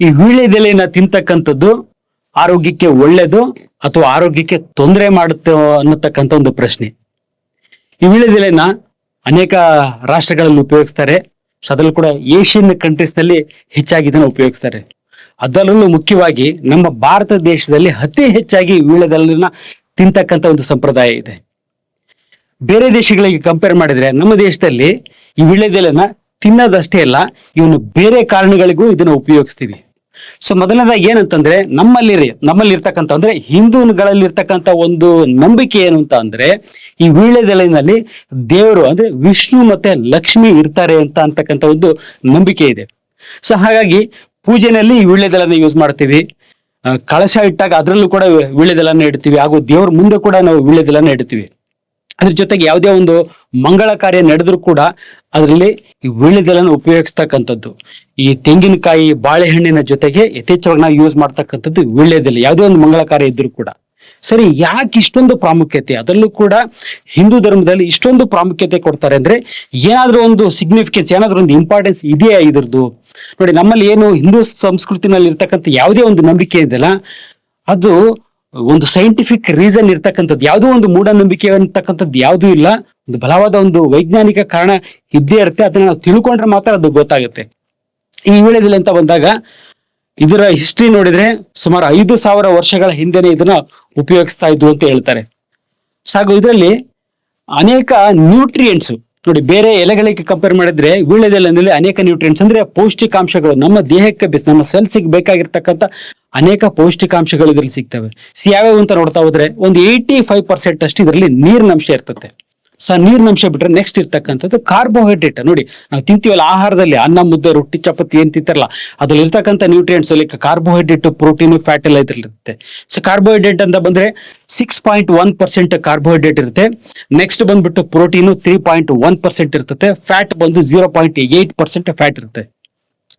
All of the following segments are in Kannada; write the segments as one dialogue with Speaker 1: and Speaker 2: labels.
Speaker 1: ಈ ವೀಳ್ಯದೆಲೆಯನ್ನ ತಿಂತಕ್ಕಂಥದ್ದು ಆರೋಗ್ಯಕ್ಕೆ ಒಳ್ಳೇದು ಅಥವಾ ಆರೋಗ್ಯಕ್ಕೆ ತೊಂದರೆ ಮಾಡುತ್ತೆ ಅನ್ನತಕ್ಕಂಥ ಒಂದು ಪ್ರಶ್ನೆ. ಈ ವೀಳ್ಯದೆಲೆನ ಅನೇಕ ರಾಷ್ಟ್ರಗಳಲ್ಲಿ ಉಪಯೋಗಿಸ್ತಾರೆ. ಅದರಲ್ಲೂ ಕೂಡ ಏಷ್ಯನ್ ಕಂಟ್ರೀಸ್ನಲ್ಲಿ ಹೆಚ್ಚಾಗಿ ಇದನ್ನು ಉಪಯೋಗಿಸ್ತಾರೆ. ಅದರಲ್ಲೂ ಮುಖ್ಯವಾಗಿ ನಮ್ಮ ಭಾರತ ದೇಶದಲ್ಲಿ ಅತಿ ಹೆಚ್ಚಾಗಿ ವೀಳ್ಯದೆಲೆನ ತಿಂತಕ್ಕಂಥ ಒಂದು ಸಂಪ್ರದಾಯ ಇದೆ. ಬೇರೆ ದೇಶಗಳಿಗೆ ಕಂಪೇರ್ ಮಾಡಿದ್ರೆ ನಮ್ಮ ದೇಶದಲ್ಲಿ ಈ ವೀಳ್ಯದೆಲೆಯನ್ನ ತಿನ್ನೋದಷ್ಟೇ ಅಲ್ಲ ಇವನು ಬೇರೆ ಕಾರಣಗಳಿಗೂ ಇದನ್ನು ಉಪಯೋಗಿಸ್ತೀವಿ. ಸೊ ಮೊದಲನೇದಾಗಿ ಏನಂತಂದ್ರೆ ನಮ್ಮಲ್ಲಿ ನಮ್ಮಲ್ಲಿ ಇರ್ತಕ್ಕಂಥ ಅಂದ್ರೆ ಹಿಂದೂಗಳಲ್ಲಿ ಇರ್ತಕ್ಕಂಥ ಒಂದು ನಂಬಿಕೆ ಏನು ಅಂತ ಅಂದ್ರೆ, ಈ ವೀಳ್ಯದೆಲೆನಲ್ಲಿ ದೇವರು ಅಂದ್ರೆ ವಿಷ್ಣು ಮತ್ತೆ ಲಕ್ಷ್ಮಿ ಇರ್ತಾರೆ ಅಂತ ಅಂತಕ್ಕಂಥ ಒಂದು ನಂಬಿಕೆ ಇದೆ. ಸೊ ಹಾಗಾಗಿ ಪೂಜೆನಲ್ಲಿ ಈ ವೀಳ್ಯದೆಲೆನ ಯೂಸ್ ಮಾಡ್ತೀವಿ. ಕಳಶ ಇಟ್ಟಾಗ ಅದರಲ್ಲೂ ಕೂಡ ವೀಳ್ಯದೆಲೆನ ಇಡ್ತೀವಿ. ಹಾಗೂ ದೇವ್ರ ಮುಂದೆ ಕೂಡ ನಾವು ವೀಳ್ಯದೆಲೆನ ಇಡ್ತೀವಿ. ಅದ್ರ ಜೊತೆಗೆ ಯಾವುದೇ ಒಂದು ಮಂಗಳ ಕಾರ್ಯ ನಡೆದ್ರು ಕೂಡ ಅದರಲ್ಲಿ ಈ ವೀಳ್ಯದೆಲೆನ ಉಪಯೋಗಿಸ್ತಕ್ಕಂಥದ್ದು. ಈ ತೆಂಗಿನಕಾಯಿ, ಬಾಳೆಹಣ್ಣಿನ ಜೊತೆಗೆ ಯಥೇಚ್ಛವಾಗಿ ನಾವು ಯೂಸ್ ಮಾಡ್ತಕ್ಕಂಥದ್ದು ವೀಳ್ಯದೆಲೆ ಯಾವುದೇ ಒಂದು ಮಂಗಳ ಕಾರ್ಯ ಇದ್ರೂ ಕೂಡ. ಸರಿ, ಯಾಕೆ ಇಷ್ಟೊಂದು ಪ್ರಾಮುಖ್ಯತೆ? ಅದರಲ್ಲೂ ಕೂಡ ಹಿಂದೂ ಧರ್ಮದಲ್ಲಿ ಇಷ್ಟೊಂದು ಪ್ರಾಮುಖ್ಯತೆ ಕೊಡ್ತಾರೆ ಅಂದ್ರೆ ಏನಾದ್ರೂ ಒಂದು ಸಿಗ್ನಿಫಿಕೆನ್ಸ್ ಏನಾದ್ರೂ ಒಂದು ಇಂಪಾರ್ಟೆನ್ಸ್ ಇದೆಯಾ ಇದ್ರದ್ದು? ನೋಡಿ, ನಮ್ಮಲ್ಲಿ ಏನು ಹಿಂದೂ ಸಂಸ್ಕೃತಿನಲ್ಲಿ ಇರ್ತಕ್ಕಂಥ ಯಾವುದೇ ಒಂದು ನಂಬಿಕೆ ಇದೆಯಲ್ಲ, ಅದು ಒಂದು ಸೈಂಟಿಫಿಕ್ ರೀಸನ್ ಇರ್ತಕ್ಕಂಥದ್ದು, ಯಾವುದೋ ಒಂದು ಮೂಢನಂಬಿಕೆ ಅಂತಕ್ಕಂಥದ್ದು ಯಾವುದೂ ಇಲ್ಲ. ಒಂದು ಬಲವಾದ ಒಂದು ವೈಜ್ಞಾನಿಕ ಕಾರಣ ಇದ್ದೇ ಇರುತ್ತೆ. ಅದನ್ನ ನಾವು ತಿಳ್ಕೊಂಡ್ರೆ ಮಾತ್ರ ಅದು ಗೊತ್ತಾಗುತ್ತೆ. ಈ ವೇಳೆದಲ್ಲಿ ಅಂತ ಬಂದಾಗ, ಇದರ ಹಿಸ್ಟ್ರಿ ನೋಡಿದ್ರೆ ಸುಮಾರು ಐದು ಸಾವಿರ ವರ್ಷಗಳ ಹಿಂದೆನೆ ಇದನ್ನ ಉಪಯೋಗಿಸ್ತಾ ಇದ್ವು ಅಂತ ಹೇಳ್ತಾರೆ. ಸಾಗು ಇದರಲ್ಲಿ ಅನೇಕ ನ್ಯೂಟ್ರಿಯೆಂಟ್ಸ್ ನೋಡಿ ಬೇರೆ ಎಲೆಗಳಿಗೆ ಕಂಪೇರ್ ಮಾಡಿದ್ರೆ ವೀಳ್ಯದೆಲೆನಲ್ಲಿ ಅನೇಕ ನ್ಯೂಟ್ರಿಯೆಂಟ್ಸ್ ಅಂದ್ರೆ ಪೌಷ್ಟಿಕಾಂಶಗಳು ನಮ್ಮ ದೇಹಕ್ಕೆ ನಮ್ಮ ಸೆಲ್ಸಿಗೆ ಬೇಕಾಗಿರ್ತಕ್ಕಂಥ ಅನೇಕ ಪೌಷ್ಟಿಕಾಂಶಗಳು ಇದರಲ್ಲಿ ಸಿಗ್ತವೆ. ಸಿ ಯಾವ್ಯಾವ ಅಂತ ನೋಡ್ತಾ ಹೋದ್ರೆ ಒಂದು ಏಯ್ಟಿ ಫೈವ್ ಪರ್ಸೆಂಟ್ ಅಷ್ಟು ಇದರಲ್ಲಿ ನೀರಿನ ಅಂಶ ಇರ್ತದೆ. ಸೊ ನೀರಿನ ಅಂಶ ಬಿಟ್ರೆ ನೆಕ್ಸ್ಟ್ ಇರ್ತಕ್ಕಂಥದ್ದು ಕಾರ್ಬೋಹೈಡ್ರೇಟ್ ನೋಡಿ, ನಾವು ತಿಂತೀವಲ್ಲ ಆಹಾರದಲ್ಲಿ, ಅನ್ನ, ಮುದ್ದೆ, ರೊಟ್ಟಿ, ಚಪಾತಿ ಏನು ತಿಂತಾರಲ್ಲ, ಅದ್ರಲ್ಲಿ ಇರ್ತಕ್ಕಂಥ nutrients like carbohydrate protein fat ಎಲ್ಲ ಇರುತ್ತೆ ಸೊ ಕಾರ್ಬೋಹೈಡ್ರೇಟ್ ಅಂತ ಬಂದ್ರೆ six point one percent carbohydrate ಇರುತ್ತೆ. ನೆಕ್ಸ್ಟ್ ಬಂದ್ಬಿಟ್ಟು protein three point one percent ಇರ್ತದೆ. ಫ್ಯಾಟ್ ಬಂದು zero point eight percent fat ಇರುತ್ತೆ.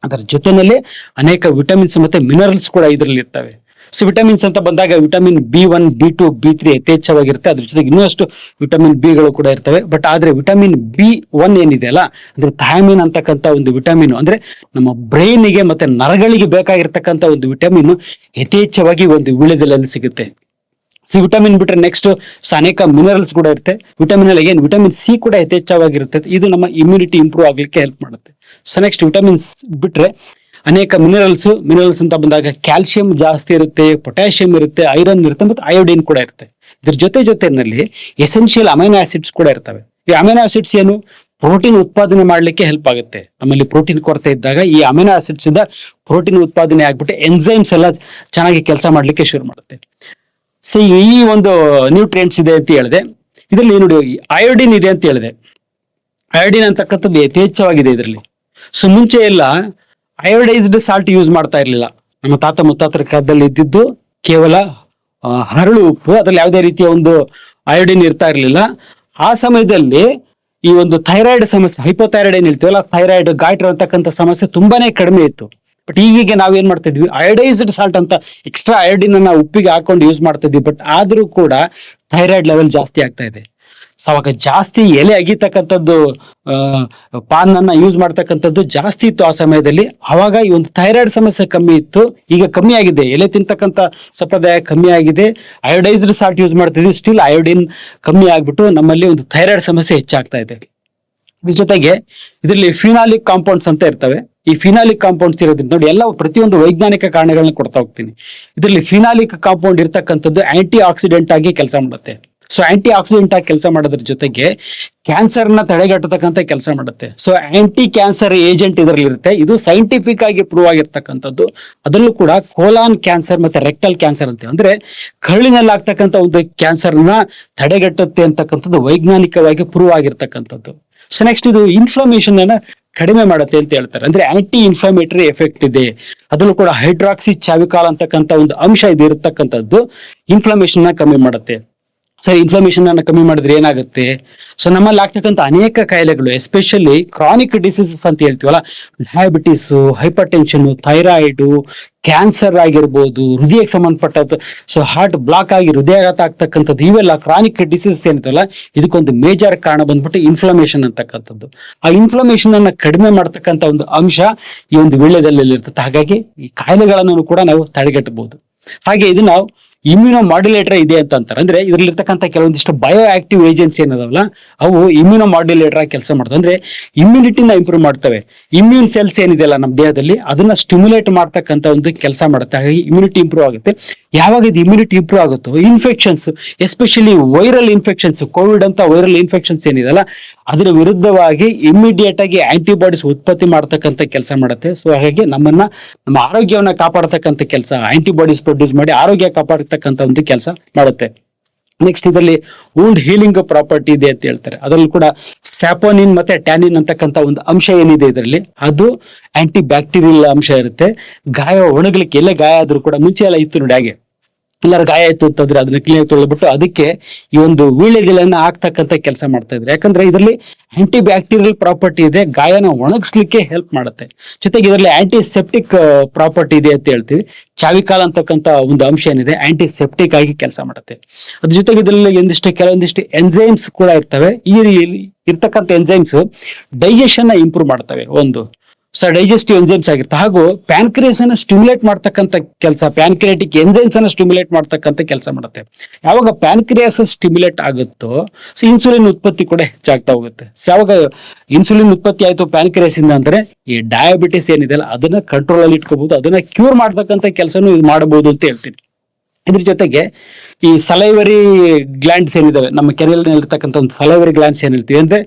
Speaker 1: ಅದರ ಜೊತೆನಲ್ಲಿ ಅನೇಕ ವಿಟಮಿನ್ಸ್ ಮತ್ತೆ ಮಿನರಲ್ಸ್ ಕೂಡ ಇದರಲ್ಲಿ ಇರ್ತವೆ ಸೊ ವಿಟಮಿನ್ಸ್ ಅಂತ ಬಂದಾಗ vitamin B one, B two, B three ಯಥೇಚ್ಛವಾಗಿರುತ್ತೆ. ಅದ್ರ ಜೊತೆಗೆ ಇನ್ನಷ್ಟು ವಿಟಮಿನ್ ಬಿಗಳು ಕೂಡ ಇರ್ತವೆ. ಬಟ್ ಆದ್ರೆ ವಿಟಮಿನ್ ಬಿ ಒನ್ ಏನಿದೆ ಅಲ್ಲ, ಅಂದ್ರೆ ಥಾಯಮಿನ್ ಅಂತಕ್ಕಂಥ ಒಂದು ವಿಟಮಿನ್, ಅಂದ್ರೆ ನಮ್ಮ ಬ್ರೈನಿಗೆ ಮತ್ತೆ ನರಗಳಿಗೆ ಬೇಕಾಗಿರ್ತಕ್ಕಂಥ ಒಂದು ವಿಟಮಿನ್ ಯಥೇಚ್ಛವಾಗಿ ಒಂದು ವೀಳ್ಯದೆಲೆಯಲ್ಲಿ ಸಿಗುತ್ತೆ. ಸಿ ವಿಟಮಿನ್ ಬಿಟ್ರೆ ನೆಕ್ಸ್ಟ್ ಅನೇಕ ಮಿನರಲ್ಸ್ ಕೂಡ ಇರುತ್ತೆ. ವಿಟಮಿನ್ ಅಲ್ಲಿ ಏನ್, ವಿಟಮಿನ್ ಸಿ ಕೂಡ ಯಥೇಚ್ಛವಾಗಿರುತ್ತೆ. ಇದು ನಮ್ಮ ಇಮ್ಯುನಿಟಿ ಇಂಪ್ರೂವ್ ಆಗ್ಲಿಕ್ಕೆ ಹೆಲ್ಪ್ ಮಾಡುತ್ತೆ. ಸೊ ನೆಕ್ಸ್ಟ್ ವಿಟಮಿನ್ಸ್ ಬಿಟ್ರೆ ಅನೇಕ ಮಿನರಲ್ಸ್ ಮಿನರಲ್ಸ್ ಅಂತ ಬಂದಾಗ ಕ್ಯಾಲ್ಸಿಯಂ ಜಾಸ್ತಿ ಇರುತ್ತೆ ಪೊಟ್ಯಾಷಿಯಂ ಇರುತ್ತೆ ಐರನ್ ಇರುತ್ತೆ ಮತ್ತು ಅಯೋಡಿನ್ ಕೂಡ ಇರುತ್ತೆ. ಇದ್ರ ಜೊತೆ ಜೊತೆನಲ್ಲಿ ಎಸೆನ್ಷಿಯಲ್ ಅಮೈನೋ ಆಸಿಡ್ಸ್ ಕೂಡ ಇರ್ತವೆ. ಈ ಅಮೈನೋ ಆಸಿಡ್ಸ್ ಏನು? ಪ್ರೋಟೀನ್ ಉತ್ಪಾದನೆ ಮಾಡಲಿಕ್ಕೆ ಹೆಲ್ಪ್ ಆಗುತ್ತೆ. ನಮ್ಮಲ್ಲಿ ಪ್ರೋಟೀನ್ ಕೊರತೆ ಇದ್ದಾಗ ಈ ಅಮೈನೋ ಆಸಿಡ್ಸ್ ಇಂದ ಪ್ರೋಟೀನ್ ಉತ್ಪಾದನೆ ಆಗ್ಬಿಟ್ಟು ಎನ್ಸೈಮ್ಸ್ ಎಲ್ಲ ಚೆನ್ನಾಗಿ ಕೆಲಸ ಮಾಡಲಿಕ್ಕೆ ಶುರು ಮಾಡುತ್ತೆ. ಸೊ ಈ ಒಂದು ನ್ಯೂಟ್ರಿಯೆಂಟ್ಸ್ ಇದೆ ಅಂತ ಹೇಳಿದೆ. ಇದರಲ್ಲಿ ನೋಡಿ ಅಯೋಡಿನ್ ಇದೆ ಅಂತ ಹೇಳಿದೆ. ಅಯೋಡಿನ್ ಅಂತಕ್ಕಂಥದ್ದು ಯಥೇಚ್ಛವಾಗಿದೆ ಇದರಲ್ಲಿ. ಸೊ ಮುಂಚೆ ಎಲ್ಲ ಅಯೋಡೈಸ್ಡ್ ಸಾಲ್ಟ್ ಯೂಸ್ ಮಾಡ್ತಾ ಇರಲಿಲ್ಲ. ನಮ್ಮ ತಾತ ಮುತ್ತಾತರ ಕಾಲದಲ್ಲಿ ಇದ್ದಿದ್ದು ಕೇವಲ ಹರಳು ಉಪ್ಪು, ಅದ್ರಲ್ಲಿ ಯಾವುದೇ ರೀತಿಯ ಒಂದು ಅಯೋಡಿನ್ ಇರ್ತಾ ಇರಲಿಲ್ಲ. ಆ ಸಮಯದಲ್ಲಿ ಈ ಒಂದು ಥೈರಾಯ್ಡ್ ಸಮಸ್ಯೆ ಹೈಪೋಥೈರಾಯ್ಡ್ ಏನ್ ಹೇಳ್ತೀವಲ್ಲ ಥೈರಾಯ್ಡ್ ಗಾಯ್ಟ್ರ್ ಅಂತಕ್ಕಂಥ ಸಮಸ್ಯೆ ತುಂಬಾನೇ ಕಡಿಮೆ ಇತ್ತು. ಬಟ್ ಈಗೀಗ ನಾವೇನ್ ಮಾಡ್ತಾ ಇದ್ವಿ ಅಯೋಡೈಸ್ಡ್ ಸಾಲ್ಟ್ ಅಂತ ಎಕ್ಸ್ಟ್ರಾ ಅಯೋಡಿನ್ ಅನ್ನ ಉಪ್ಪಿಗೆ ಹಾಕೊಂಡು ಯೂಸ್ ಮಾಡ್ತಾ ಇದ್ವಿ ಬಟ್ ಆದ್ರೂ ಕೂಡ ಥೈರಾಯ್ಡ್ ಲೆವೆಲ್ ಜಾಸ್ತಿ ಆಗ್ತಾ ಇದೆ. ಸೊ ಅವಾಗ ಜಾಸ್ತಿ ಎಲೆ ಅಗಿತಕ್ಕಂಥದ್ದು ಪಾನ್ ಯೂಸ್ ಮಾಡ್ತಕ್ಕಂಥದ್ದು ಜಾಸ್ತಿ ಇತ್ತು ಆ ಸಮಯದಲ್ಲಿ. ಅವಾಗ ಈ ಒಂದು ಥೈರಾಯ್ಡ್ ಸಮಸ್ಯೆ ಕಮ್ಮಿ ಇತ್ತು. ಈಗ ಕಮ್ಮಿ ಆಗಿದೆ. ಎಲೆ ತಿಂತಕ್ಕಂಥ ಸಂಪ್ರದಾಯ ಕಮ್ಮಿ ಆಗಿದೆ. ಅಯೋಡೈಸ್ಡ್ ಸಾಲ್ಟ್ ಯೂಸ್ ಮಾಡ್ತಿದ್ವಿ. ಸ್ಟಿಲ್ ಅಯೋಡಿನ್ ಕಮ್ಮಿ ಆಗ್ಬಿಟ್ಟು ನಮ್ಮಲ್ಲಿ ಒಂದು ಥೈರಾಯ್ಡ್ ಸಮಸ್ಯೆ ಹೆಚ್ಚಾಗ್ತಾ ಇದೆ. ಇದ್ರ ಜೊತೆಗೆ ಇದರಲ್ಲಿ ಫಿನಾಲಿಕ್ ಕಾಂಪೌಂಡ್ಸ್ ಅಂತ ಇರ್ತವೆ. ಈ ಫಿನಾಲಿಕ್ ಕಾಂಪೌಂಡ್ಸ್ ಇರೋದ್ರಿಂದ ನೋಡಿ, ಎಲ್ಲ ಪ್ರತಿಯೊಂದು ವೈಜ್ಞಾನಿಕ ಕಾರಣಗಳನ್ನ ಕೊಡ್ತಾ ಹೋಗ್ತೀನಿ. ಇದರಲ್ಲಿ ಫಿನಾಲಿಕ್ ಕಾಂಪೌಂಡ್ ಇರ್ತಕ್ಕಂಥದ್ದು ಆಂಟಿ ಆಕ್ಸಿಡೆಂಟ್ ಆಗಿ ಕೆಲಸ ಮಾಡುತ್ತೆ. ಸೊ ಆಂಟಿ ಆಕ್ಸಿಡೆಂಟ್ ಆಗಿ ಕೆಲಸ ಮಾಡೋದ್ರ ಜೊತೆಗೆ ಕ್ಯಾನ್ಸರ್ನ ತಡೆಗಟ್ಟತಕ್ಕಂಥ ಕೆಲಸ ಮಾಡುತ್ತೆ. ಸೊ ಆಂಟಿ ಕ್ಯಾನ್ಸರ್ ಏಜೆಂಟ್ ಇದರಲ್ಲಿರುತ್ತೆ ಇದು ಸೈಂಟಿಫಿಕ್ ಆಗಿ ಪ್ರೂವ್ ಆಗಿರ್ತಕ್ಕಂಥದ್ದು. ಅದರಲ್ಲೂ ಕೂಡ ಕೋಲಾನ್ ಕ್ಯಾನ್ಸರ್ ಮತ್ತೆ ರೆಕ್ಟಲ್ ಕ್ಯಾನ್ಸರ್ ಅಂತ ಅಂದ್ರೆ ಕರುಳಿನಲ್ಲಿ ಆಗ್ತಕ್ಕಂಥ ಒಂದು ಕ್ಯಾನ್ಸರ್ನ ತಡೆಗಟ್ಟುತ್ತೆ ಅಂತಕ್ಕಂಥದ್ದು ವೈಜ್ಞಾನಿಕವಾಗಿ ಪ್ರೂವ್ ಆಗಿರ್ತಕ್ಕಂಥದ್ದು. ಸೊ ನೆಕ್ಸ್ಟ್ ಇದು ಇನ್ಫ್ಲಮೇಷನ್ ಅನ್ನ ಕಡಿಮೆ ಮಾಡುತ್ತೆ ಅಂತ ಹೇಳ್ತಾರೆ. ಅಂದ್ರೆ ಆಂಟಿ ಇನ್ಫ್ಲಮೇಟರಿ ಎಫೆಕ್ಟ್ ಇದೆ. ಅದರಲ್ಲೂ ಕೂಡ ಹೈಡ್ರಾಕ್ಸಿ ಚಾವಿಕಾಲ್ ಅಂತಕ್ಕಂಥ ಒಂದು ಅಂಶ ಇದು ಇರತಕ್ಕಂಥದ್ದು ಇನ್ಫ್ಲಮೇಷನ್ ಕಮ್ಮಿ ಮಾಡುತ್ತೆ. ಸರಿ ಇನ್ಫ್ಲಮೇಷನ್ ಅನ್ನ ಕಮ್ಮಿ ಮಾಡಿದ್ರೆ ಏನಾಗುತ್ತೆ? ಸೊ ನಮ್ಮಲ್ಲಿ ಆಗ್ತಕ್ಕಂಥ ಅನೇಕ ಕಾಯಿಲೆಗಳು ಎಸ್ಪೆಷಲಿ ಕ್ರಾನಿಕ್ ಡಿಸೀಸಸ್ ಅಂತ ಹೇಳ್ತೀವಲ್ಲ diabetes hypertension thyroid cancer ಆಗಿರ್ಬೋದು, ಹೃದಯಕ್ಕೆ ಸಂಬಂಧಪಟ್ಟದ್ದು. ಸೊ ಹಾರ್ಟ್ ಬ್ಲಾಕ್ ಆಗಿ ಹೃದಯಾಘಾತ ಆಗ್ತಕ್ಕಂಥದ್ದು, ಇವೆಲ್ಲ ಕ್ರಾನಿಕ್ ಡಿಸೀಸಸ್ ಏನಿದೆಲ್ಲ ಇದಕ್ಕೊಂದು ಮೇಜರ್ ಕಾರಣ ಬಂದ್ಬಿಟ್ಟು ಇನ್ಫ್ಲಮೇಷನ್ ಅಂತಕ್ಕಂಥದ್ದು. ಆ ಇನ್ಫ್ಲಮೇಷನ್ ಅನ್ನ ಕಡಿಮೆ ಮಾಡ್ತಕ್ಕಂಥ ಒಂದು ಅಂಶ ಈ ಒಂದು ವೀಳ್ಯದಲ್ಲಿ ಇರ್ತದೆ. ಹಾಗಾಗಿ ಈ ಕಾಯಿಲೆಗಳನ್ನು ಕೂಡ ನಾವು ತಡೆಗಟ್ಟಬಹುದು. ಹಾಗೆ ಇದು ನಾವು ಇಮ್ಯುನೋ ಮಾಡ್ಯುಲೇಟರ್ ಇದೆ ಅಂತ ಅಂತಾರೆ. ಅಂದ್ರೆ ಇದರಲ್ಲಿರ್ತಕ್ಕಂಥ ಕೆಲವೊಂದಿಷ್ಟು ಬಯೋ ಆಕ್ಟಿವ್ ಏಜೆಂಟ್ಸ್ ಏನದಾವಲ್ಲ, ಅವು ಇಮ್ಯುನೋ ಮಾಡ್ಯುಲೇಟರ್ ಆಗಿ ಕೆಲಸ ಮಾಡ್ತವೆ. ಅಂದ್ರೆ ಇಮ್ಯುನಿಟಿನ ಇಂಪ್ರೂವ್ ಮಾಡ್ತವೆ. ಇಮ್ಯೂನ್ ಸೆಲ್ಸ್ ಏನಿದೆಯಲ್ಲ ನಮ್ಮ ದೇಹದಲ್ಲಿ, ಅದನ್ನ ಸ್ಟಿಮ್ಯುಲೇಟ್ ಮಾಡ್ತಕ್ಕಂಥ ಒಂದು ಕೆಲಸ ಮಾಡುತ್ತೆ. ಹಾಗಾಗಿ ಇಮ್ಯುನಿಟಿ ಇಂಪ್ರೂವ್ ಆಗುತ್ತೆ. ಯಾವಾಗ ಇದು ಇಮ್ಯುನಿಟಿ ಇಂಪ್ರೂವ್ ಆಗುತ್ತೋ infections especially viral infections COVID ಅಂತ ವೈರಲ್ ಇನ್ಫೆಕ್ಷನ್ಸ್ ಏನಿದೆಯಲ್ಲ, ಅದರ ವಿರುದ್ಧವಾಗಿ ಇಮಿಡಿಯೇಟ್ ಆಗಿ ಆಂಟಿಬಾಡೀಸ್ ಉತ್ಪತ್ತಿ ಮಾಡ್ತಕ್ಕಂಥ ಕೆಲಸ ಮಾಡುತ್ತೆ. ಸೊ ಹಾಗಾಗಿ ನಮ್ಮನ್ನ, ನಮ್ಮ ಆರೋಗ್ಯವನ್ನ ಕಾಪಾಡತಕ್ಕಂಥ ಕೆಲಸ ಆಂಟಿಬಾಡೀಸ್ ಪ್ರೊಡ್ಯೂಸ್ ಮಾಡಿ ಆರೋಗ್ಯ ಕಾಪಾಡತಕ್ಕಂಥ ಒಂದು ಕೆಲಸ ಮಾಡುತ್ತೆ. ನೆಕ್ಸ್ಟ್ ಇದರಲ್ಲಿ ವೂಂಡ್ ಹೀಲಿಂಗ್ ಪ್ರಾಪರ್ಟಿ ಇದೆ ಅಂತ ಹೇಳ್ತಾರೆ. ಅದರಲ್ಲಿ ಕೂಡ ಸ್ಯಾಪೋನಿನ್ ಮತ್ತೆ ಟ್ಯಾನಿನ್ ಅಂತಕ್ಕಂಥ ಒಂದು ಅಂಶ ಏನಿದೆ ಇದರಲ್ಲಿ? ಅದು ಆಂಟಿ ಬ್ಯಾಕ್ಟೀರಿಯಲ್ ಅಂಶ ಇರುತ್ತೆ. ಗಾಯ ಒಣಗಲಿಕ್ಕೆ ಎಲ್ಲೇ ಗಾಯ ಆದ್ರೂ ಕೂಡ ಮುಂಚೆ ಎಲ್ಲ ಇತ್ತು ನೋಡಿ ಹಾಗೆ. ಎಲ್ಲರ ಗಾಯ ಆಯ್ತು ಅಂತಂದ್ರೆ ಅದನ್ನ ಕ್ಲೀನ್ ತೊಳೆದ್ಬಿಟ್ಟು ಅದಕ್ಕೆ ಈ ಒಂದು ವೀಳ್ಯದೆಲೆಯನ್ನ ಹಾಕ್ತಕ್ಕಂಥ ಕೆಲಸ ಮಾಡ್ತಾ ಇದ್ರು ಯಾಕಂದ್ರೆ ಇದರಲ್ಲಿ ಆಂಟಿ ಬ್ಯಾಕ್ಟೀರಿಯಲ್ ಪ್ರಾಪರ್ಟಿ ಇದೆ, ಗಾಯನ ಒಣಗಿಸ್ಲಿಕ್ಕೆ ಹೆಲ್ಪ್ ಮಾಡುತ್ತೆ. ಜೊತೆಗೆ ಇದರಲ್ಲಿ ಆಂಟಿಸೆಪ್ಟಿಕ್ ಪ್ರಾಪರ್ಟಿ ಇದೆ ಅಂತ ಹೇಳ್ತೀವಿ. ಚಾವಿಕಾಲ ಅಂತಕ್ಕಂಥ ಒಂದು ಅಂಶ ಏನಿದೆ ಆಂಟಿಸೆಪ್ಟಿಕ್ ಆಗಿ ಕೆಲಸ ಮಾಡುತ್ತೆ. ಅದ್ರ ಜೊತೆಗೆ ಇದರಲ್ಲಿ ಒಂದಿಷ್ಟು ಕೆಲವೊಂದಿಷ್ಟು ಎನ್ಸೈಮ್ಸ್ ಕೂಡ ಇರ್ತವೆ. ಈ ಇರ್ತಕ್ಕಂಥ ಎನ್ಸೈಮ್ಸ್ ಡೈಜೆಷನ್ ಇಂಪ್ರೂವ್ ಮಾಡ್ತವೆ. ಒಂದು ಸೊ ಡೈಜೆಸ್ಟಿವ್ ಎನ್ಸೈಮ್ಸ್ ಆಗಿರುತ್ತೆ. ಹಾಗೂ ಪ್ಯಾನ್ಕ್ರಿಯಸ್ ಅನ್ನ ಸ್ಟಿಮ್ಯುಲೇಟ್ ಮಾಡ್ತಕ್ಕಂಥ ಕೆಲಸ ಪ್ಯಾನ್ಕ್ರಿಯಾಟಿಕ್ ಎನ್ಸೈಮ್ಸ್ ಅನ್ನ ಸ್ಟಿಮ್ಯುಲೇಟ್ ಮಾಡ್ತಕ್ಕಂಥ ಕೆಲಸ ಮಾಡುತ್ತೆ. ಯಾವಾಗ ಪ್ಯಾನ್ಕ್ರಿಯಾಸ್ ಸ್ಟಿಮ್ಯುಲೇಟ್ ಆಗುತ್ತೋ ಸೊ ಇನ್ಸುಲಿನ್ ಉತ್ಪತ್ತಿ ಕೂಡ ಹೆಚ್ಚಾಗ್ತಾ ಹೋಗುತ್ತೆ. ಸೊ ಯಾವಾಗ ಇನ್ಸುಲಿನ್ ಉತ್ಪತ್ತಿ ಆಯಿತು ಪ್ಯಾನ್ಕ್ರಿಯಾಸ್ ಇಂದ ಅಂದ್ರೆ, ಈ ಡಯಾಬಿಟಿಸ್ ಏನಿದೆಯಲ್ಲ ಅದನ್ನ ಕಂಟ್ರೋಲ್ ಅಲ್ಲಿ ಇಟ್ಕೋಬಹುದು, ಅದನ್ನ ಕ್ಯೂರ್ ಮಾಡ್ತಕ್ಕಂಥ ಕೆಲಸನೂ ಇದು ಮಾಡಬಹುದು ಅಂತ ಹೇಳ್ತೀನಿ. ಇದ್ರ ಜೊತೆಗೆ ಈ ಸಲೈವರಿ ಗ್ಲ್ಯಾಂಡ್ಸ್ ಏನಿದಾವೆ, ನಮ್ಮ ಕೆರೆಯಲ್ಲಿ ಇರ್ತಕ್ಕಂಥ ಒಂದು ಸಲೈವರಿ ಗ್ಲ್ಯಾಂಡ್ಸ್ ಹೇಳ್ತೀವಿ ಅಂದ್ರೆ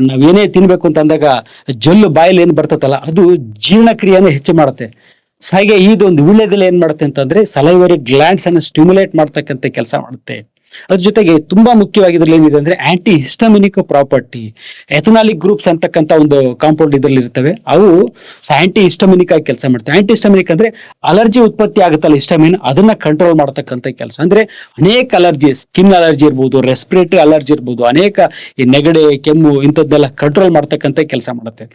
Speaker 1: ನಾವೇನೇ ತಿನ್ಬೇಕು ಅಂತ ಅಂದಾಗ ಜಲ್ಲು ಬಾಯಲ್ಲಿ ಏನು ಬರ್ತದಲ್ಲ ಅದು ಜೀರ್ಣಕ್ರಿಯೆಯನ್ನು ಹೆಚ್ಚು ಮಾಡುತ್ತೆ. ಹಾಗೆ ಇದೊಂದು ವೀಳ್ಯದೆಲೆ ಏನು ಮಾಡುತ್ತೆ ಅಂತಂದ್ರೆ ಸಲೈವರಿ ಗ್ಲ್ಯಾಂಡ್ಸ್ ಅನ್ನು ಸ್ಟಿಮ್ಯುಲೇಟ್ ಮಾಡ್ತಕ್ಕಂಥ ಕೆಲಸ ಮಾಡುತ್ತೆ. ಅದ್ರ ಜೊತೆಗೆ ತುಂಬಾ ಮುಖ್ಯವಾಗಿ ಇದ್ರಲ್ಲಿ ಏನಿದೆ ಅಂದ್ರೆ antihistaminic property ethanolic groups ಅಂತಕ್ಕಂಥ ಒಂದು ಕಾಂಪೌಂಡ್ ಇದ್ರಲ್ಲಿ ಇರ್ತವೆ. ಅವು ಆಂಟಿ ಹಿಸ್ಟಮಿನಿಕ್ ಆಗಿ ಕೆಲಸ ಮಾಡ್ತವೆ. ಆಂಟಿ ಹಿಸ್ಟಮಿನಿಕ್ ಅಂದ್ರೆ ಅಲರ್ಜಿ ಉತ್ಪತ್ತಿ ಆಗುತ್ತಲ್ಲ ಹಿಸ್ಟಮಿನ್ ಅದನ್ನ ಕಂಟ್ರೋಲ್ ಮಾಡತಕ್ಕಂತ ಕೆಲಸ. ಅಂದ್ರೆ ಅನೇಕ ಅಲರ್ಜಿ ಸ್ಕಿನ್ ಅಲರ್ಜಿ ಇರ್ಬೋದು ರೆಸ್ಪಿರೇಟರಿ ಅಲರ್ಜಿ ಇರ್ಬೋದು, ಅನೇಕ ಈ ನೆಗಡೆ, ಕೆಮ್ಮು ಇಂಥದ್ದೆಲ್ಲ ಕಂಟ್ರೋಲ್ ಮಾಡ್ತಕ್ಕಂತ ಕೆಲಸ ಮಾಡುತ್ತೆ.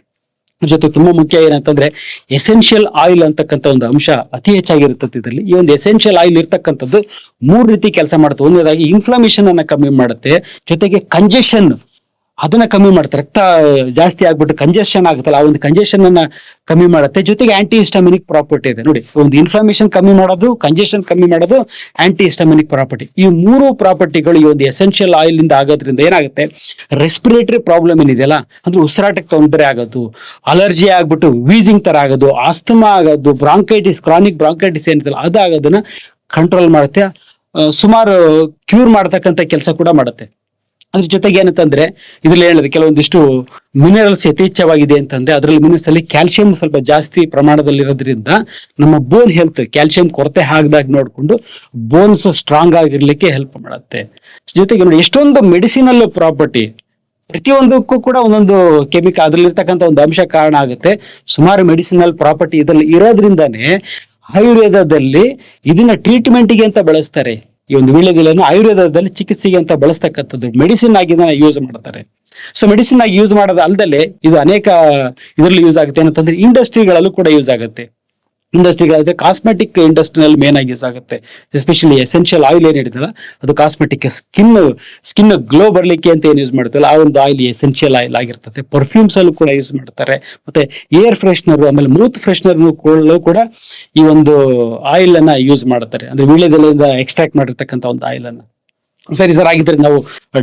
Speaker 1: ಜೊತೆ ತುಂಬಾ ಮುಖ್ಯ ಏನಂತಂದ್ರೆ ಎಸೆನ್ಷಿಯಲ್ ಆಯಿಲ್ ಅಂತಕ್ಕಂಥ ಒಂದು ಅಂಶ ಅತಿ ಹೆಚ್ಚಾಗಿರುತ್ತದೆ ಇದರಲ್ಲಿ. ಈ ಒಂದು ಎಸೆನ್ಷಿಯಲ್ ಆಯಿಲ್ ಇರ್ತಕ್ಕಂಥದ್ದು ಮೂರು ರೀತಿ ಕೆಲಸ ಮಾಡುತ್ತೆ. ಒಂದೇದಾಗಿ ಇನ್ಫ್ಲಮೇಷನ್ ಅನ್ನ ಕಮ್ಮಿ ಮಾಡುತ್ತೆ. ಜೊತೆಗೆ ಕಂಜೆಷನ್ ಅದನ್ನ ಕಮ್ಮಿ ಮಾಡುತ್ತೆ ರಕ್ತ ಜಾಸ್ತಿ ಆಗ್ಬಿಟ್ಟು ಕಂಜೆಷನ್ ಆಗುತ್ತಲ್ಲ, ಆ ಒಂದು ಕಂಜೆಷನ್ ಅನ್ನ ಕಮ್ಮಿ ಮಾಡುತ್ತೆ. ಜೊತೆಗೆ ಆಂಟಿ ಹಿಸ್ಟಮಿನಿಕ್ ಪ್ರಾಪರ್ಟಿ ಇದೆ. ನೋಡಿ, ಒಂದು ಇನ್ಫ್ಲಮೇಷನ್ ಕಮ್ಮಿ ಮಾಡೋದು ಕಂಜೆಷನ್ ಕಮ್ಮಿ ಮಾಡೋದು ಆಂಟಿ ಹಿಸ್ಟಮಿನಿಕ್ ಪ್ರಾಪರ್ಟಿ ಈ ಮೂರು ಪ್ರಾಪರ್ಟಿಗಳು ಈ ಒಂದು ಎಸೆನ್ಷಿಯಲ್ ಆಯಿಲ್ ಇಂದ ಆಗೋದ್ರಿಂದ ಏನಾಗುತ್ತೆ? ರೆಸ್ಪಿರೇಟರಿ ಪ್ರಾಬ್ಲಮ್ ಏನಿದೆಯಲ್ಲ ಅಂದ್ರೆ ಉಸಿರಾಟಕ್ಕೆ ತೊಂದರೆ ಆಗೋದು ಅಲರ್ಜಿ ಆಗ್ಬಿಟ್ಟು ವೀಸಿಂಗ್ ತರ ಆಗೋದು ಆಸ್ತಮಾ ಆಗೋದು ಬ್ರಾಂಕೈಟಿಸ್ ಕ್ರಾನಿಕ್ ಬ್ರಾಂಕೈಟಿಸ್ ಏನಿದೆಯಲ್ಲ ಅದು ಆಗೋದನ್ನು ಕಂಟ್ರೋಲ್ ಮಾಡುತ್ತೆ ಸುಮಾರು ಕ್ಯೂರ್ ಮಾಡ್ತಕ್ಕಂಥ ಕೆಲಸ ಕೂಡ ಮಾಡುತ್ತೆ. ಅದ್ರ ಜೊತೆಗೆ ಏನಂತಂದ್ರೆ ಇದ್ರಲ್ಲಿ ಹೇಳಿದ್ರೆ ಕೆಲವೊಂದಿಷ್ಟು ಮಿನರಲ್ಸ್ ಯಥೇಚ್ಛವಾಗಿದೆ ಅಂತಂದ್ರೆ ಅದರಲ್ಲಿ ಮಿನರಲ್ಸ್ ಅಲ್ಲಿ ಕ್ಯಾಲ್ಸಿಯಂ ಸ್ವಲ್ಪ ಜಾಸ್ತಿ ಪ್ರಮಾಣದಲ್ಲಿ ಇರೋದ್ರಿಂದ ನಮ್ಮ ಬೋನ್ ಹೆಲ್ತ್ ಕ್ಯಾಲ್ಸಿಯಂ ಕೊರತೆ ಆಗದಾಗ ನೋಡಿಕೊಂಡು ಬೋನ್ಸ್ ಸ್ಟ್ರಾಂಗ್ ಆಗಿರ್ಲಿಕ್ಕೆ ಹೆಲ್ಪ್ ಮಾಡುತ್ತೆ. ಜೊತೆಗೆ ನೋಡಿ, ಎಷ್ಟೊಂದು ಮೆಡಿಸಿನಲ್ ಪ್ರಾಪರ್ಟಿ ಪ್ರತಿಯೊಂದಕ್ಕೂ ಕೂಡ ಒಂದೊಂದು ಕೆಮಿಕಲ್ ಅದರಲ್ಲಿರ್ತಕ್ಕಂಥ ಒಂದು ಅಂಶ ಕಾರಣ ಆಗುತ್ತೆ. ಸುಮಾರು ಮೆಡಿಸಿನಲ್ ಪ್ರಾಪರ್ಟಿ ಇದರಲ್ಲಿ ಇರೋದ್ರಿಂದಾನೇ ಆಯುರ್ವೇದದಲ್ಲಿ ಇದನ್ನ ಟ್ರೀಟ್ಮೆಂಟಿಗೆ ಅಂತ ಬಳಸ್ತಾರೆ. ಈ ಒಂದು ವೀಳ್ಯದೆಲೆಯನ್ನು ಆಯುರ್ವೇದದಲ್ಲಿ ಚಿಕಿತ್ಸೆಗೆ ಅಂತ ಬಳಸ್ತಕ್ಕಂಥದ್ದು ಮೆಡಿಸಿನ್ ಆಗಿ ಯೂಸ್ ಮಾಡ್ತಾರೆ. ಸೊ ಮೆಡಿಸಿನ್ ಆಗಿ ಯೂಸ್ ಮಾಡೋದು ಅಲ್ಲದೆ ಇದು ಅನೇಕ ಇದರಲ್ಲಿ ಯೂಸ್ ಆಗುತ್ತೆ ಏನಂತಂದ್ರೆ ಇಂಡಸ್ಟ್ರಿಗಳಲ್ಲೂ ಕೂಡ ಯೂಸ್ ಆಗುತ್ತೆ. ಇಂಡಸ್ಟ್ರಿಗಳಾದ್ರೆ ಕಾಸ್ಮೆಟಿಕ್ ಇಂಡಸ್ಟ್ರಿನಲ್ಲಿ ಮೇನ್ ಆಗಿ ಯೂಸ್ ಆಗುತ್ತೆ ಎಸ್ಪೆಷಲಿ ಎಸೆನ್ಷಿಯಲ್ ಆಯಿಲ್ ಏನು ಹಿಡಿದಲ್ಲ ಅದು ಕಾಸ್ಮೆಟಿಕ್ ಸ್ಕಿನ್ ಸ್ಕಿನ್ ಗ್ಲೋ ಬರಲಿಕ್ಕೆ ಅಂತ ಏನು ಯೂಸ್ ಮಾಡ್ತಲ್ಲ ಆ ಒಂದು ಆಯಿಲ್ ಎಸೆನ್ಷಿಯಲ್ ಆಯಿಲ್ ಆಗಿರ್ತದೆ. ಪರ್ಫ್ಯೂಮ್ಸ್ ಅಲ್ಲೂ ಕೂಡ ಯೂಸ್ ಮಾಡ್ತಾರೆ. ಮತ್ತೆ ಏರ್ ಫ್ರೆಶ್ನರ್ ಆಮೇಲೆ ಮೂತ್ ಫ್ರೆಶ್ನರ್ ಕೂಡ ಈ ಒಂದು ಆಯಿಲ್ ಅನ್ನ ಯೂಸ್ ಮಾಡ್ತಾರೆ. ಅಂದ್ರೆ ವೀಳ್ಯದೆಲೆಯಿಂದ ಎಕ್ಸ್ಟ್ರಾಕ್ಟ್ ಮಾಡಿರ್ತಕ್ಕಂಥ ಒಂದು ಆಯಿಲ್ ಅನ್ನ. ಸರಿ ಸರ್ ಆಗಿದ್ರೆ ನಾವು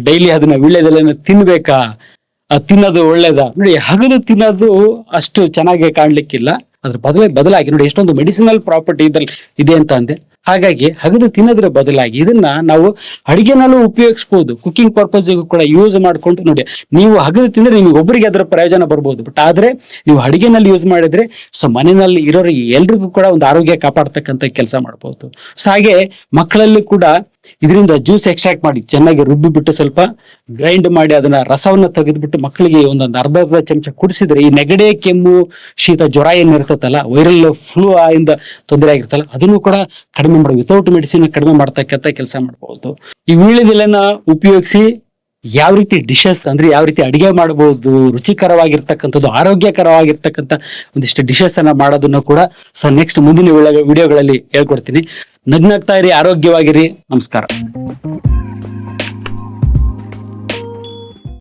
Speaker 1: ಡೈಲಿ ಅದನ್ನ ವೀಳ್ಯದೆಲೆನ ತಿನ್ಬೇಕಾ? ತಿನ್ನೋದು ಒಳ್ಳೇದಾ? ನೋಡಿ, ಹಗದು ತಿನ್ನೋದು ಅಷ್ಟು ಚೆನ್ನಾಗಿ ಕಾಣ್ಲಿಕ್ಕಿಲ್ಲ. ಅದ್ರ ಬದಲೇ, ಬದಲಾಗಿ ನೋಡಿ ಎಷ್ಟೊಂದು ಮೆಡಿಸಿನಲ್ ಪ್ರಾಪರ್ಟಿ ಇದ್ರಲ್ಲಿ ಇದೆ ಅಂತ ಅಂದೆ. ಹಾಗಾಗಿ ಹಗದು ತಿನ್ನೋದ್ರ ಬದಲಾಗಿ ಇದನ್ನ ನಾವು ಅಡಿಗೆನಲ್ಲೂ ಉಪಯೋಗಿಸ್ಬೋದು. ಕುಕಿಂಗ್ ಪರ್ಪಸ್ಗೂ ಕೂಡ ಯೂಸ್ ಮಾಡ್ಕೊಂಡು ನೋಡಿ, ನೀವು ಹಗದು ತಿಂದ್ರೆ ನಿಮಗೆ ಒಬ್ಬರಿಗೆ ಅದರ ಪ್ರಯೋಜನ ಬರ್ಬೋದು. ಬಟ್ ಆದ್ರೆ ನೀವು ಅಡಿಗೆನಲ್ಲಿ ಯೂಸ್ ಮಾಡಿದ್ರೆ, ಸೊ ಮನೆಯಲ್ಲಿ ಇರೋರಿಗೆ ಎಲ್ರಿಗೂ ಕೂಡ ಒಂದು ಆರೋಗ್ಯ ಕಾಪಾಡ್ತಕ್ಕಂಥ ಕೆಲಸ ಮಾಡ್ಬೋದು. ಸೊ ಹಾಗೆ ಮಕ್ಕಳಲ್ಲಿ ಕೂಡ ಇದರಿಂದ ಜ್ಯೂಸ್ ಎಕ್ಸ್ಟ್ರಾಕ್ಟ್ ಮಾಡಿ ಚೆನ್ನಾಗಿ ರುಬ್ಬಿ ಬಿಟ್ಟು ಸ್ವಲ್ಪ ಗ್ರೈಂಡ್ ಮಾಡಿ ಅದನ್ನ ರಸವನ್ನ ತೆಗೆದ್ಬಿಟ್ಟು ಮಕ್ಕಳಿಗೆ ಒಂದೊಂದು ಅರ್ಧ ಅರ್ಧ ಚಮಚ ಕುಡಿಸಿದ್ರೆ ಈ ನೆಗಡೆ, ಕೆಮ್ಮು, ಶೀತ, ಜ್ವರ ಏನಿರ್ತದಲ್ಲ ವೈರಲ್ ಫ್ಲೂ ಆಯಿಂದ ತೊಂದರೆ ಆಗಿರ್ತಲ್ಲ, ಅದನ್ನು ಕೂಡ ಕಡಿಮೆ ಕಡಿಮೆ ಮಾಡಿ ವಿತೌಟ್ ಮೆಡಿಸಿನ್ ಕಡಿಮೆ ಮಾಡ್ತಕ್ಕಂಥ ಕೆಲಸ ಮಾಡಬಹುದು ಈ ವೀಳ್ಯದೆಲೆನ ಉಪಯೋಗಿಸಿ ಯಾವ ರೀತಿ ಡಿಶಸ್ ಅಂದ್ರೆ ಯಾವ ರೀತಿ ಅಡಿಗೆ ಮಾಡಬಹುದು, ರುಚಿಕರವಾಗಿರ್ತಕ್ಕಂಥದ್ದು, ಆರೋಗ್ಯಕರವಾಗಿರ್ತಕ್ಕಂಥ ಒಂದಿಷ್ಟು ಡಿಶಸ್ ಅನ್ನ ಮಾಡೋದನ್ನ ಕೂಡ ಸೊ ನೆಕ್ಸ್ಟ್ ಮುಂದಿನ ವಿಡಿಯೋಗಳಲ್ಲಿ ಹೇಳ್ಕೊಡ್ತೀನಿ. ನಗ್ನಾಗ್ತಾ ಇರಿ, ಆರೋಗ್ಯವಾಗಿರಿ. ನಮಸ್ಕಾರ.